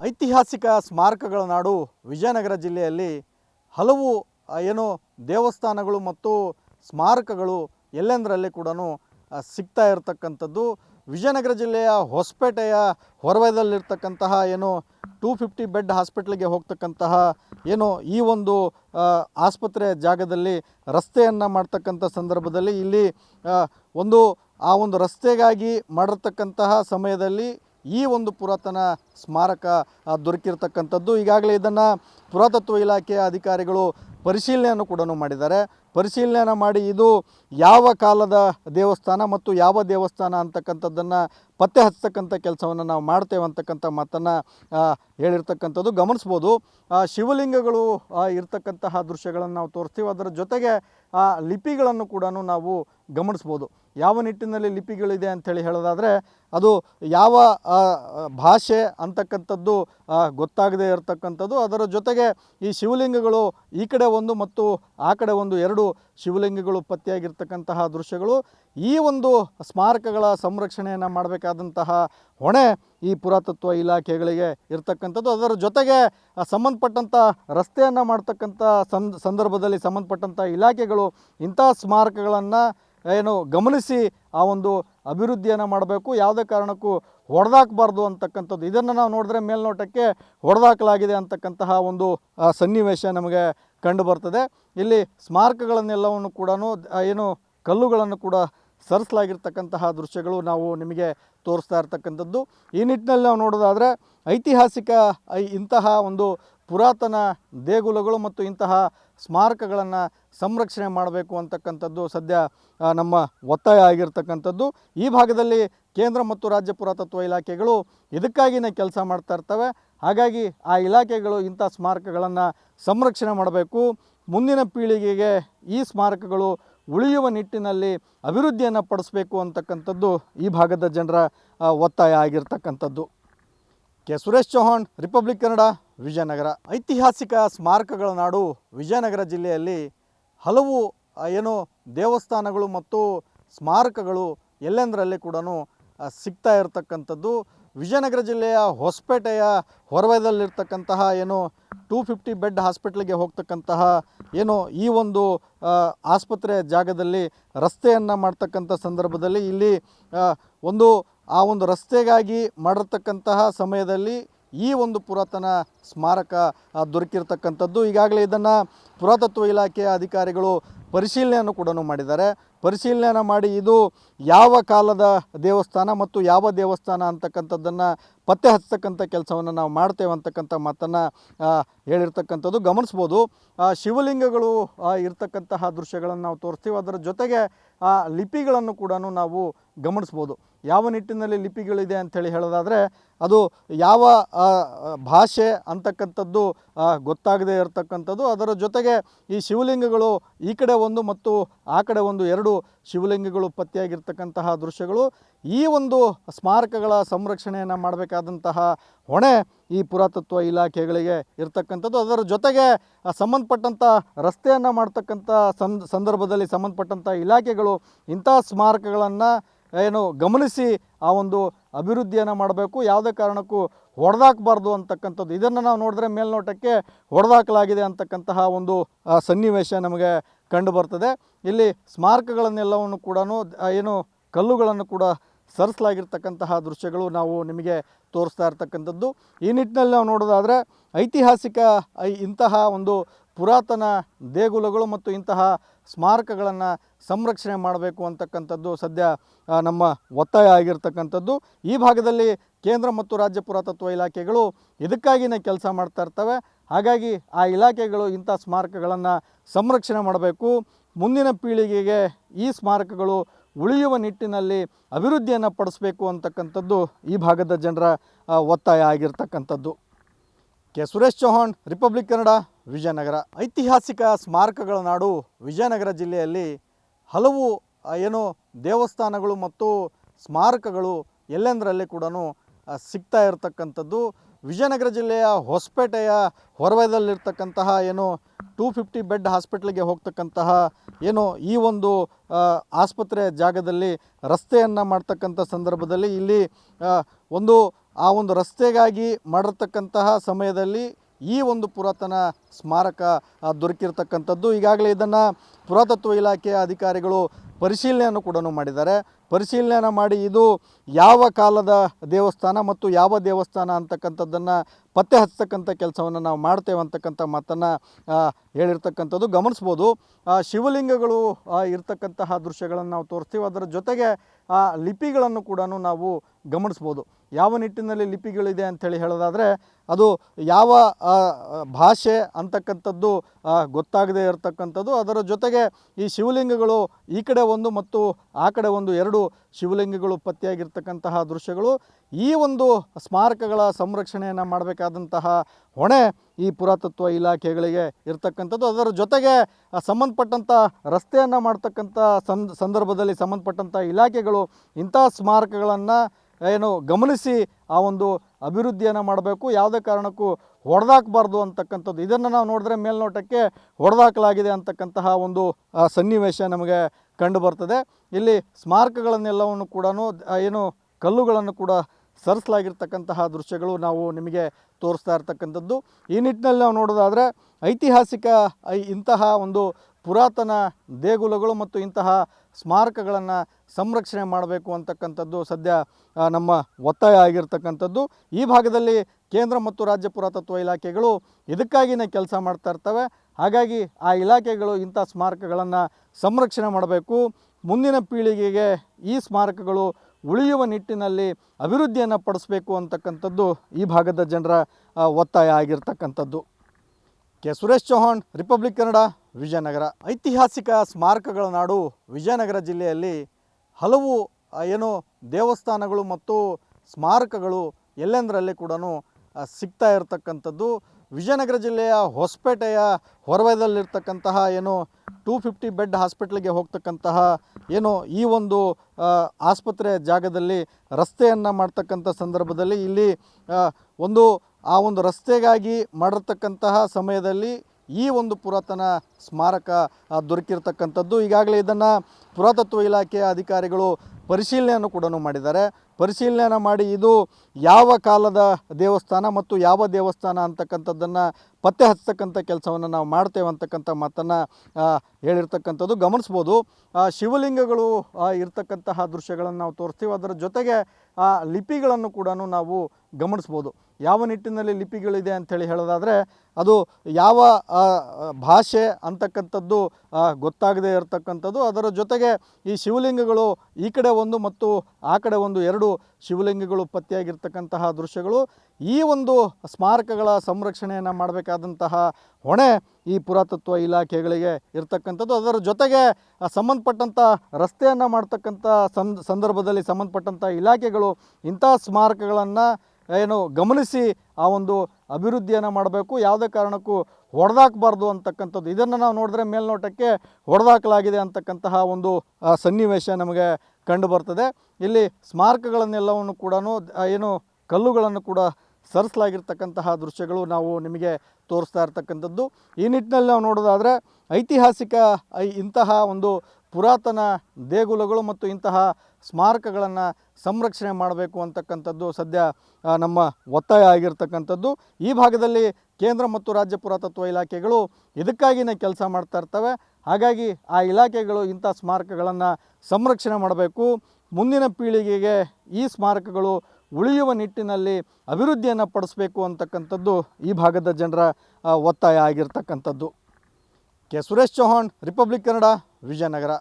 ಐತಿಹಾಸಿಕ ಸ್ಮಾರಕಗಳ ನಾಡು ವಿಜಯನಗರ ಜಿಲ್ಲೆಯಲ್ಲಿ ಹಲವು ಏನು ದೇವಸ್ಥಾನಗಳು ಮತ್ತು ಸ್ಮಾರಕಗಳು ಎಲ್ಲೆಂದರಲ್ಲಿ ಕೂಡ ಸಿಗ್ತಾ ಇರತಕ್ಕಂಥದ್ದು. ವಿಜಯನಗರ ಜಿಲ್ಲೆಯ ಹೊಸಪೇಟೆಯ ಹೊರವಯದಲ್ಲಿರ್ತಕ್ಕಂತಹ ಏನು ಟೂ ಫಿಫ್ಟಿ ಬೆಡ್ ಹಾಸ್ಪಿಟ್ಲಿಗೆ ಹೋಗ್ತಕ್ಕಂತಹ ಏನು ಈ ಒಂದು ಆಸ್ಪತ್ರೆಯ ಆಸ್ಪತ್ರೆ ಜಾಗದಲ್ಲಿ ರಸ್ತೆಯನ್ನು ಮಾಡ್ತಕ್ಕಂಥ ಸಂದರ್ಭದಲ್ಲಿ ಇಲ್ಲಿ ಒಂದು, ಆ ಒಂದು ರಸ್ತೆಗಾಗಿ ಮಾಡಿರ್ತಕ್ಕಂತಹ ಸಮಯದಲ್ಲಿ ಈ ಒಂದು ಪುರಾತನ ಸ್ಮಾರಕ ದೊರಕಿರ್ತಕ್ಕಂಥದ್ದು. ಈಗಾಗಲೇ ಇದನ್ನು ಪುರಾತತ್ವ ಇಲಾಖೆಯ ಅಧಿಕಾರಿಗಳು ಪರಿಶೀಲನೆಯನ್ನು ಕೂಡ ಮಾಡಿದ್ದಾರೆ. ಪರಿಶೀಲನೆಯನ್ನು ಮಾಡಿ ಇದು ಯಾವ ಕಾಲದ ದೇವಸ್ಥಾನ ಮತ್ತು ಯಾವ ದೇವಸ್ಥಾನ ಅಂತಕ್ಕಂಥದ್ದನ್ನು ಪತ್ತೆ ಹಚ್ಚತಕ್ಕಂಥ ಕೆಲಸವನ್ನು ನಾವು ಮಾಡ್ತೇವೆ ಅಂತಕ್ಕಂಥ ಮಾತನ್ನು ಹೇಳಿರ್ತಕ್ಕಂಥದ್ದು ಗಮನಿಸ್ಬೋದು. ಶಿವಲಿಂಗಗಳು ಇರತಕ್ಕಂತಹ ದೃಶ್ಯಗಳನ್ನು ನಾವು ತೋರಿಸ್ತೀವಿ. ಅದರ ಜೊತೆಗೆ, ಆ, ಲಿಪಿಗಳನ್ನು ಕೂಡ ನಾವು ಗಮನಿಸ್ಬೋದು. ಯಾವ ನಿಟ್ಟಿನಲ್ಲಿ ಲಿಪಿಗಳಿದೆ ಅಂಥೇಳಿ ಹೇಳೋದಾದರೆ, ಅದು ಯಾವ ಭಾಷೆ ಅಂತಕ್ಕಂಥದ್ದು ಗೊತ್ತಾಗದೇ ಇರತಕ್ಕಂಥದ್ದು. ಅದರ ಜೊತೆಗೆ ಈ ಶಿವಲಿಂಗಗಳು ಈ ಕಡೆ ಒಂದು ಮತ್ತು ಆ ಕಡೆ ಒಂದು ಎರಡು ಶಿವಲಿಂಗಗಳು ಪತ್ತೆಯಾಗಿರ್ತಕ್ಕಂತಹ ದೃಶ್ಯಗಳು, ಈ ಒಂದು ಸ್ಮಾರಕಗಳ ಸಂರಕ್ಷಣೆಯನ್ನು ಮಾಡಬೇಕಾದಂತಹ ಹೊಣೆ ಈ ಪುರಾತತ್ವ ಇಲಾಖೆಗಳಿಗೆ ಇರ್ತಕ್ಕಂಥದ್ದು. ಅದರ ಜೊತೆಗೆ ಸಂಬಂಧಪಟ್ಟಂಥ ರಸ್ತೆಯನ್ನು ಮಾಡ್ತಕ್ಕಂಥ ಸಂದ್, ಸಂದರ್ಭದಲ್ಲಿ ಸಂಬಂಧಪಟ್ಟಂಥ ಇಲಾಖೆಗಳು ಇಂಥ ಸ್ಮಾರಕಗಳನ್ನು ಏನು ಗಮನಿಸಿ ಆ ಒಂದು ಅಭಿವೃದ್ಧಿಯನ್ನು ಮಾಡಬೇಕು. ಯಾವುದೇ ಕಾರಣಕ್ಕೂ ಹೊಡೆದಾಕಬಾರ್ದು ಅಂತಕ್ಕಂಥದ್ದು. ಇದನ್ನು ನಾವು ನೋಡಿದ್ರೆ ಮೇಲ್ನೋಟಕ್ಕೆ ಹೊಡೆದಾಕಲಾಗಿದೆ ಅಂತಕ್ಕಂತಹ ಒಂದು ಸನ್ನಿವೇಶ ನಮಗೆ ಕಂಡು ಬರ್ತದೆ. ಇಲ್ಲಿ ಸ್ಮಾರಕಗಳನ್ನೆಲ್ಲವನ್ನು ಕೂಡ ಏನು ಕಲ್ಲುಗಳನ್ನು ಕೂಡ ಸರಿಸಲಾಗಿರ್ತಕ್ಕಂತಹ ದೃಶ್ಯಗಳು ನಾವು ನಿಮಗೆ ತೋರಿಸ್ತಾ ಇರ್ತಕ್ಕಂಥದ್ದು. ಈ ನಿಟ್ಟಿನಲ್ಲಿ ನಾವು ನೋಡೋದಾದರೆ ಐತಿಹಾಸಿಕ ಇಂತಹ ಒಂದು ಪುರಾತನ ದೇಗುಲಗಳು ಮತ್ತು ಇಂತಹ ಸ್ಮಾರಕಗಳನ್ನು ಸಂರಕ್ಷಣೆ ಮಾಡಬೇಕು ಅಂತಕ್ಕಂಥದ್ದು ಸದ್ಯ ನಮ್ಮ ಒತ್ತಾಯ ಆಗಿರ್ತಕ್ಕಂಥದ್ದು. ಈ ಭಾಗದಲ್ಲಿ ಕೇಂದ್ರ ಮತ್ತು ರಾಜ್ಯ ಪುರಾತತ್ವ ಇಲಾಖೆಗಳು ಇದಕ್ಕಾಗಿಯೇ ಕೆಲಸ ಮಾಡ್ತಾ ಇರ್ತವೆ. ಹಾಗಾಗಿ ಆ ಇಲಾಖೆಗಳು ಇಂಥ ಸ್ಮಾರಕಗಳನ್ನು ಸಂರಕ್ಷಣೆ ಮಾಡಬೇಕು. ಮುಂದಿನ ಪೀಳಿಗೆಗೆ ಈ ಸ್ಮಾರಕಗಳು ಉಳಿಯುವ ನಿಟ್ಟಿನಲ್ಲಿ ಅಭಿವೃದ್ಧಿಯನ್ನು ಪಡಿಸಬೇಕು ಅಂತಕ್ಕಂಥದ್ದು ಈ ಭಾಗದ ಜನರ ಒತ್ತಾಯ ಆಗಿರ್ತಕ್ಕಂಥದ್ದು. ಕೆ. ಸುರೇಶ್ ಚೌಹಾಣ್, ರಿಪಬ್ಲಿಕ್ ಕನ್ನಡ, ವಿಜಯನಗರ. ಐತಿಹಾಸಿಕ ಸ್ಮಾರಕಗಳ ನಾಡು ವಿಜಯನಗರ ಜಿಲ್ಲೆಯಲ್ಲಿ ಹಲವು ಏನು ದೇವಸ್ಥಾನಗಳು ಮತ್ತು ಸ್ಮಾರಕಗಳು ಎಲ್ಲೆಂದರಲ್ಲಿ ಕೂಡ ಸಿಗ್ತಾ ಇರತಕ್ಕಂಥದ್ದು. ವಿಜಯನಗರ ಜಿಲ್ಲೆಯ ಹೊಸಪೇಟೆಯ ಹೊರವಯದಲ್ಲಿರ್ತಕ್ಕಂತಹ ಏನು ಟೂ ಫಿಫ್ಟಿ ಬೆಡ್ ಹಾಸ್ಪಿಟ್ಲಿಗೆ ಹೋಗ್ತಕ್ಕಂತಹ ಏನು ಈ ಒಂದು ಆಸ್ಪತ್ರೆಯ ಆಸ್ಪತ್ರೆ ಜಾಗದಲ್ಲಿ ರಸ್ತೆಯನ್ನು ಮಾಡ್ತಕ್ಕಂಥ ಸಂದರ್ಭದಲ್ಲಿ ಇಲ್ಲಿ ಒಂದು, ಆ ಒಂದು ರಸ್ತೆಗಾಗಿ ಮಾಡಿರ್ತಕ್ಕಂತಹ ಸಮಯದಲ್ಲಿ ಈ ಒಂದು ಪುರಾತನ ಸ್ಮಾರಕ ದೊರಕಿರ್ತಕ್ಕಂಥದ್ದು. ಈಗಾಗಲೇ ಇದನ್ನು ಪುರಾತತ್ವ ಇಲಾಖೆಯ ಅಧಿಕಾರಿಗಳು ಪರಿಶೀಲನೆಯನ್ನು ಕೂಡ ಮಾಡಿದ್ದಾರೆ. ಪರಿಶೀಲನೆಯನ್ನು ಮಾಡಿ ಇದು ಯಾವ ಕಾಲದ ದೇವಸ್ಥಾನ ಮತ್ತು ಯಾವ ದೇವಸ್ಥಾನ ಅಂತಕ್ಕಂಥದ್ದನ್ನು ಪತ್ತೆ ಹಚ್ಚತಕ್ಕಂಥ ಕೆಲಸವನ್ನು ನಾವು ಮಾಡ್ತೇವೆ ಅಂತಕ್ಕಂಥ ಮಾತನ್ನು ಹೇಳಿರ್ತಕ್ಕಂಥದ್ದು ಗಮನಿಸ್ಬೋದು. ಶಿವಲಿಂಗಗಳು ಇರತಕ್ಕಂತಹ ದೃಶ್ಯಗಳನ್ನು ನಾವು ತೋರಿಸ್ತೀವಿ. ಅದರ ಜೊತೆಗೆ ಲಿಪಿಗಳನ್ನು ಕೂಡ ನಾವು ಗಮನಿಸ್ಬೋದು. ಯಾವ ನಿಟ್ಟಿನಲ್ಲಿ ಲಿಪಿಗಳಿದೆ ಅಂಥೇಳಿ ಹೇಳೋದಾದರೆ, ಅದು ಯಾವ ಭಾಷೆ ಅಂತಕ್ಕಂಥದ್ದು ಗೊತ್ತಾಗದೆ ಇರತಕ್ಕಂಥದ್ದು, ಅದರ ಜೊತೆಗೆ ಈ ಶಿವಲಿಂಗಗಳು ಈ ಕಡೆ ಒಂದು ಮತ್ತು ಆ ಕಡೆ ಒಂದು ಎರಡು ಶಿವಲಿಂಗಗಳು ಪತ್ತೆಯಾಗಿರ್ತಕ್ಕಂತಹ ದೃಶ್ಯಗಳು, ಈ ಒಂದು ಸ್ಮಾರಕಗಳ ಸಂರಕ್ಷಣೆಯನ್ನು ಮಾಡಬೇಕಾದಂತಹ ಹೊಣೆ ಈ ಪುರಾತತ್ವ ಇಲಾಖೆಗಳಿಗೆ ಇರತಕ್ಕಂಥದ್ದು. ಅದರ ಜೊತೆಗೆ ಸಂಬಂಧಪಟ್ಟಂಥ ರಸ್ತೆಯನ್ನು ಮಾಡ್ತಕ್ಕಂಥ ಸಂದ್ ಸಂದರ್ಭದಲ್ಲಿ ಸಂಬಂಧಪಟ್ಟಂಥ ಇಲಾಖೆಗಳು ಇಂಥ ಸ್ಮಾರಕಗಳನ್ನು ಏನು ಗಮನಿಸಿ ಆ ಒಂದು ಅಭಿವೃದ್ಧಿಯನ್ನು ಮಾಡಬೇಕು. ಯಾವುದೇ ಕಾರಣಕ್ಕೂ ಹೊಡೆದಾಕಬಾರ್ದು ಅಂತಕ್ಕಂಥದ್ದು. ಇದನ್ನು ನಾವು ನೋಡಿದ್ರೆ ಮೇಲ್ನೋಟಕ್ಕೆ ಹೊಡೆದಾಕಲಾಗಿದೆ ಅಂತಕ್ಕಂತಹ ಒಂದು ಸನ್ನಿವೇಶ ನಮಗೆ ಕಂಡು ಬರ್ತದೆ ಇಲ್ಲಿ ಸ್ಮಾರಕಗಳನ್ನೆಲ್ಲವನ್ನು ಕೂಡ ಏನು ಕಲ್ಲುಗಳನ್ನು ಕೂಡ ಸರಿಸಲಾಗಿರ್ತಕ್ಕಂತಹ ದೃಶ್ಯಗಳು ನಾವು ನಿಮಗೆ ತೋರಿಸ್ತಾ ಇರ್ತಕ್ಕಂಥದ್ದು. ಈ ನಿಟ್ಟಿನಲ್ಲಿ ನಾವು ನೋಡೋದಾದರೆ ಐತಿಹಾಸಿಕ ಇಂತಹ ಒಂದು ಪುರಾತನ ದೇಗುಲಗಳು ಮತ್ತು ಇಂತಹ ಸ್ಮಾರಕಗಳನ್ನು ಸಂರಕ್ಷಣೆ ಮಾಡಬೇಕು ಅಂತಕ್ಕಂಥದ್ದು ಸದ್ಯ ನಮ್ಮ ಒತ್ತಾಯ ಆಗಿರ್ತಕ್ಕಂಥದ್ದು. ಈ ಭಾಗದಲ್ಲಿ ಕೇಂದ್ರ ಮತ್ತು ರಾಜ್ಯ ಪುರಾತತ್ವ ಇಲಾಖೆಗಳು ಇದಕ್ಕಾಗಿನೇ ಕೆಲಸ ಮಾಡ್ತಾ ಇರ್ತವೆ. ಹಾಗಾಗಿ ಆ ಇಲಾಖೆಗಳು ಇಂಥ ಸ್ಮಾರಕಗಳನ್ನು ಸಂರಕ್ಷಣೆ ಮಾಡಬೇಕು. ಮುಂದಿನ ಪೀಳಿಗೆಗೆ ಈ ಸ್ಮಾರಕಗಳು ಉಳಿಯುವ ನಿಟ್ಟಿನಲ್ಲಿ ಅಭಿವೃದ್ಧಿಯನ್ನು ಪಡಿಸಬೇಕು ಅಂತಕ್ಕಂಥದ್ದು ಈ ಭಾಗದ ಜನರ ಒತ್ತಾಯ ಆಗಿರ್ತಕ್ಕಂಥದ್ದು. ಕೆ. ಸುರೇಶ್ ಚೌಹಾಣ್, ರಿಪಬ್ಲಿಕ್ ಕನ್ನಡ, ವಿಜಯನಗರ. ಐತಿಹಾಸಿಕ ಸ್ಮಾರಕಗಳ ನಾಡು ವಿಜಯನಗರ ಜಿಲ್ಲೆಯಲ್ಲಿ ಹಲವು ಏನು ದೇವಸ್ಥಾನಗಳು ಮತ್ತು ಸ್ಮಾರಕಗಳು ಎಲ್ಲೆಂದರಲ್ಲಿ ಕೂಡ ಸಿಗ್ತಾ ಇರತಕ್ಕಂಥದ್ದು. ವಿಜಯನಗರ ಜಿಲ್ಲೆಯ ಹೊಸಪೇಟೆಯ ಹೊರವಯದಲ್ಲಿರ್ತಕ್ಕಂತಹ ಏನು ಟೂ ಫಿಫ್ಟಿ ಬೆಡ್ ಹಾಸ್ಪಿಟ್ಲಿಗೆ ಹೋಗ್ತಕ್ಕಂತಹ ಏನು ಈ ಒಂದು ಆಸ್ಪತ್ರೆಯ ಆಸ್ಪತ್ರೆ ಜಾಗದಲ್ಲಿ ರಸ್ತೆಯನ್ನು ಮಾಡ್ತಕ್ಕಂಥ ಸಂದರ್ಭದಲ್ಲಿ ಇಲ್ಲಿ ಒಂದು ಆ ಒಂದು ರಸ್ತೆಗಾಗಿ ಮಾಡಿರ್ತಕ್ಕಂತಹ ಸಮಯದಲ್ಲಿ ಈ ಒಂದು ಪುರಾತನ ಸ್ಮಾರಕ ದೊರಕಿರ್ತಕ್ಕಂಥದ್ದು. ಈಗಾಗಲೇ ಇದನ್ನು ಪುರಾತತ್ವ ಇಲಾಖೆಯ ಅಧಿಕಾರಿಗಳು ಪರಿಶೀಲನೆಯನ್ನು ಕೂಡ ಮಾಡಿದ್ದಾರೆ. ಪರಿಶೀಲನೆಯನ್ನು ಮಾಡಿ ಇದು ಯಾವ ಕಾಲದ ದೇವಸ್ಥಾನ ಮತ್ತು ಯಾವ ದೇವಸ್ಥಾನ ಅಂತಕ್ಕಂಥದ್ದನ್ನು ಪತ್ತೆ ಹಚ್ಚತಕ್ಕಂಥ ಕೆಲಸವನ್ನು ನಾವು ಮಾಡ್ತೇವೆ ಅಂತಕ್ಕಂಥ ಮಾತನ್ನು ಹೇಳಿರ್ತಕ್ಕಂಥದ್ದು ಗಮನಿಸ್ಬೋದು. ಶಿವಲಿಂಗಗಳು ಇರ್ತಕ್ಕಂತಹ ದೃಶ್ಯಗಳನ್ನು ನಾವು ತೋರಿಸ್ತೀವಿ. ಅದರ ಜೊತೆಗೆ, ಆ, ಲಿಪಿಗಳನ್ನು ಕೂಡ ನಾವು ಗಮನಿಸ್ಬೋದು. ಯಾವ ನಿಟ್ಟಿನಲ್ಲಿ ಲಿಪಿಗಳಿದೆ ಅಂಥೇಳಿ ಹೇಳೋದಾದರೆ, ಅದು ಯಾವ ಭಾಷೆ ಅಂತಕ್ಕಂಥದ್ದು ಗೊತ್ತಾಗದೆ ಇರತಕ್ಕಂಥದ್ದು, ಅದರ ಜೊತೆಗೆ ಈ ಶಿವಲಿಂಗಗಳು ಈ ಕಡೆ ಒಂದು ಮತ್ತು ಆ ಕಡೆ ಒಂದು ಎರಡು ಶಿವಲಿಂಗಗಳು ಪತ್ತೆಯಾಗಿರ್ತಕ್ಕಂತಹ ದೃಶ್ಯಗಳು, ಈ ಒಂದು ಸ್ಮಾರಕಗಳ ಸಂರಕ್ಷಣೆಯನ್ನು ಮಾಡಬೇಕಾದಂತಹ ಹೊಣೆ ಈ ಪುರಾತತ್ವ ಇಲಾಖೆಗಳಿಗೆ ಇರ್ತಕ್ಕಂಥದ್ದು. ಅದರ ಜೊತೆಗೆ ಸಂಬಂಧಪಟ್ಟಂಥ ರಸ್ತೆಯನ್ನು ಮಾಡ್ತಕ್ಕಂಥ ಸಂದ್, ಸಂದರ್ಭದಲ್ಲಿ ಸಂಬಂಧಪಟ್ಟಂಥ ಇಲಾಖೆಗಳು ಇಂಥ ಸ್ಮಾರಕಗಳನ್ನು ಏನು ಗಮನಿಸಿ ಆ ಒಂದು ಅಭಿವೃದ್ಧಿಯನ್ನು ಮಾಡಬೇಕು. ಯಾವುದೇ ಕಾರಣಕ್ಕೂ ಹೊಡೆದಾಕಬಾರ್ದು ಅಂತಕ್ಕಂಥದ್ದು. ಇದನ್ನು ನಾವು ನೋಡಿದ್ರೆ ಮೇಲ್ನೋಟಕ್ಕೆ ಹೊಡೆದಾಕಲಾಗಿದೆ ಅಂತಕ್ಕಂತಹ ಒಂದು ಸನ್ನಿವೇಶ ನಮಗೆ ಕಂಡು ಬರ್ತದೆ. ಇಲ್ಲಿ ಸ್ಮಾರಕಗಳನ್ನೆಲ್ಲವನ್ನು ಕೂಡ ಏನು ಕಲ್ಲುಗಳನ್ನು ಕೂಡ ಸರಿಸಲಾಗಿರ್ತಕ್ಕಂತಹ ದೃಶ್ಯಗಳು ನಾವು ನಿಮಗೆ ತೋರಿಸ್ತಾ ಇರ್ತಕ್ಕಂಥದ್ದು. ಈ ನಿಟ್ಟಿನಲ್ಲಿ ನಾವು ನೋಡೋದಾದರೆ ಐತಿಹಾಸಿಕ ಇಂತಹ ಒಂದು ಪುರಾತನ ದೇಗುಲಗಳು ಮತ್ತು ಇಂತಹ ಸ್ಮಾರಕಗಳನ್ನು ಸಂರಕ್ಷಣೆ ಮಾಡಬೇಕು ಅಂತಕ್ಕಂಥದ್ದು ಸದ್ಯ ನಮ್ಮ ಒತ್ತಾಯ ಆಗಿರ್ತಕ್ಕಂಥದ್ದು. ಈ ಭಾಗದಲ್ಲಿ ಕೇಂದ್ರ ಮತ್ತು ರಾಜ್ಯ ಪುರಾತತ್ವ ಇಲಾಖೆಗಳು ಇದಕ್ಕಾಗಿನೇ ಕೆಲಸ ಮಾಡ್ತಾ ಇರ್ತವೆ. ಹಾಗಾಗಿ ಆ ಇಲಾಖೆಗಳು ಇಂಥ ಸ್ಮಾರಕಗಳನ್ನು ಸಂರಕ್ಷಣೆ ಮಾಡಬೇಕು. ಮುಂದಿನ ಪೀಳಿಗೆಗೆ ಈ ಸ್ಮಾರಕಗಳು ಉಳಿಯುವ ನಿಟ್ಟಿನಲ್ಲಿ ಅಭಿವೃದ್ಧಿಯನ್ನು ಪಡಿಸಬೇಕು ಅಂತಕ್ಕಂಥದ್ದು ಈ ಭಾಗದ ಜನರ ಒತ್ತಾಯ ಆಗಿರ್ತಕ್ಕಂಥದ್ದು. ಕೆ. ಸುರೇಶ್ ಚೌಹಾಣ್, ರಿಪಬ್ಲಿಕ್ ಕನ್ನಡ. ವಿಜಯನಗರ ಐತಿಹಾಸಿಕ ಸ್ಮಾರಕಗಳ ನಾಡು ವಿಜಯನಗರ ಜಿಲ್ಲೆಯಲ್ಲಿ ಹಲವು ಏನು ದೇವಸ್ಥಾನಗಳು ಮತ್ತು ಸ್ಮಾರಕಗಳು ಎಲ್ಲೆಂದರಲ್ಲಿ ಕೂಡ ಸಿಗ್ತಾ ಇರತಕ್ಕಂಥದ್ದು. ವಿಜಯನಗರ ಜಿಲ್ಲೆಯ ಹೊಸಪೇಟೆಯ ಹೊರವಯದಲ್ಲಿರ್ತಕ್ಕಂತಹ ಏನು ಟೂ ಫಿಫ್ಟಿ ಬೆಡ್ ಹಾಸ್ಪಿಟ್ಲಿಗೆ ಹೋಗ್ತಕ್ಕಂತಹ ಏನು ಈ ಒಂದು ಆಸ್ಪತ್ರೆ ಜಾಗದಲ್ಲಿ ರಸ್ತೆಯನ್ನು ಮಾಡ್ತಕ್ಕಂಥ ಸಂದರ್ಭದಲ್ಲಿ ಇಲ್ಲಿ ಒಂದು, ಆ ಒಂದು ರಸ್ತೆಗಾಗಿ ಮಾಡಿರ್ತಕ್ಕಂತಹ ಸಮಯದಲ್ಲಿ ಈ ಒಂದು ಪುರಾತನ ಸ್ಮಾರಕ ದೊರಕಿರ್ತಕ್ಕಂಥದ್ದು. ಈಗಾಗಲೇ ಇದನ್ನು ಪುರಾತತ್ವ ಇಲಾಖೆಯ ಅಧಿಕಾರಿಗಳು ಪರಿಶೀಲನೆಯನ್ನು ಕೂಡ ಮಾಡಿದ್ದಾರೆ. ಪರಿಶೀಲನೆಯನ್ನು ಮಾಡಿ ಇದು ಯಾವ ಕಾಲದ ದೇವಸ್ಥಾನ ಮತ್ತು ಯಾವ ದೇವಸ್ಥಾನ ಅಂತಕ್ಕಂಥದ್ದನ್ನು ಪತ್ತೆ ಹಚ್ಚತಕ್ಕಂಥ ಕೆಲಸವನ್ನು ನಾವು ಮಾಡ್ತೇವೆ ಅಂತಕ್ಕಂಥ ಮಾತನ್ನು ಹೇಳಿರ್ತಕ್ಕಂಥದ್ದು ಗಮನಿಸ್ಬೋದು. ಶಿವಲಿಂಗಗಳು ಇರತಕ್ಕಂತಹ ದೃಶ್ಯಗಳನ್ನು ನಾವು ತೋರಿಸ್ತೀವಿ. ಅದರ ಜೊತೆಗೆ ಲಿಪಿಗಳನ್ನು ಕೂಡ ನಾವು ಗಮನಿಸ್ಬೋದು. ಯಾವ ನಿಟ್ಟಿನಲ್ಲಿ ಲಿಪಿಗಳಿದೆ ಅಂಥೇಳಿ ಹೇಳೋದಾದರೆ, ಅದು ಯಾವ ಭಾಷೆ ಅಂತಕ್ಕಂಥದ್ದು ಗೊತ್ತಾಗದೇ ಇರತಕ್ಕಂಥದ್ದು, ಅದರ ಜೊತೆಗೆ ಈ ಶಿವಲಿಂಗಗಳು ಈ ಕಡೆ ಒಂದು ಮತ್ತು ಆ ಕಡೆ ಒಂದು ಎರಡು ಶಿವಲಿಂಗಗಳು ಪತ್ತೆಯಾಗಿರ್ತಕ್ಕಂತಹ ದೃಶ್ಯಗಳು, ಈ ಒಂದು ಸ್ಮಾರಕಗಳ ಸಂರಕ್ಷಣೆಯನ್ನು ಮಾಡಬೇಕಾದಂತಹ ಹೊಣೆ ಈ ಪುರಾತತ್ವ ಇಲಾಖೆಗಳಿಗೆ ಇರತಕ್ಕಂಥದ್ದು. ಅದರ ಜೊತೆಗೆ ಸಂಬಂಧಪಟ್ಟಂಥ ರಸ್ತೆಯನ್ನು ಮಾಡ್ತಕ್ಕಂಥ ಸಂದ್, ಸಂದರ್ಭದಲ್ಲಿ ಸಂಬಂಧಪಟ್ಟಂಥ ಇಲಾಖೆಗಳು ಇಂಥ ಸ್ಮಾರಕಗಳನ್ನು ಏನು ಗಮನಿಸಿ ಆ ಒಂದು ಅಭಿವೃದ್ಧಿಯನ್ನು ಮಾಡಬೇಕು. ಯಾವುದೇ ಕಾರಣಕ್ಕೂ ಹೊಡೆದಾಕಬಾರ್ದು ಅಂತಕ್ಕಂಥದ್ದು. ಇದನ್ನು ನಾವು ನೋಡಿದ್ರೆ ಮೇಲ್ನೋಟಕ್ಕೆ ಹೊಡೆದಾಕಲಾಗಿದೆ ಅಂತಕ್ಕಂತಹ ಒಂದು ಸನ್ನಿವೇಶ ನಮಗೆ ಕಂಡು ಬರ್ತದೆ ಇಲ್ಲಿ ಸ್ಮಾರಕಗಳನ್ನೆಲ್ಲವನ್ನು ಕೂಡ ಏನು ಕಲ್ಲುಗಳನ್ನು ಕೂಡ ಸರಿಸಲಾಗಿರ್ತಕ್ಕಂತಹ ದೃಶ್ಯಗಳು ನಾವು ನಿಮಗೆ ತೋರಿಸ್ತಾ ಇರ್ತಕ್ಕಂಥದ್ದು. ಈ ನಿಟ್ಟಿನಲ್ಲಿ ನಾವು ನೋಡೋದಾದರೆ ಐತಿಹಾಸಿಕ ಇಂತಹ ಒಂದು ಪುರಾತನ ದೇಗುಲಗಳು ಮತ್ತು ಇಂತಹ ಸ್ಮಾರಕಗಳನ್ನು ಸಂರಕ್ಷಣೆ ಮಾಡಬೇಕು ಅಂತಕ್ಕಂಥದ್ದು ಸದ್ಯ ನಮ್ಮ ಒತ್ತಾಯ ಆಗಿರ್ತಕ್ಕಂಥದ್ದು. ಈ ಭಾಗದಲ್ಲಿ ಕೇಂದ್ರ ಮತ್ತು ರಾಜ್ಯ ಪುರಾತತ್ವ ಇಲಾಖೆಗಳು ಇದಕ್ಕಾಗಿಯೇ ಕೆಲಸ ಮಾಡ್ತಾ ಇರ್ತವೆ. ಹಾಗಾಗಿ ಆ ಇಲಾಖೆಗಳು ಇಂಥ ಸ್ಮಾರಕಗಳನ್ನು ಸಂರಕ್ಷಣೆ ಮಾಡಬೇಕು. ಮುಂದಿನ ಪೀಳಿಗೆಗೆ ಈ ಸ್ಮಾರಕಗಳು ಉಳಿಯುವ ನಿಟ್ಟಿನಲ್ಲಿ ಅಭಿವೃದ್ಧಿಯನ್ನು ಪಡಿಸಬೇಕು ಅಂತಕ್ಕಂಥದ್ದು ಈ ಭಾಗದ ಜನರ ಒತ್ತಾಯ ಆಗಿರ್ತಕ್ಕಂಥದ್ದು. ಕೆ. ಸುರೇಶ್ ಚೌಹಾಣ್, ರಿಪಬ್ಲಿಕ್ ಕನ್ನಡ, ವಿಜಯನಗರ.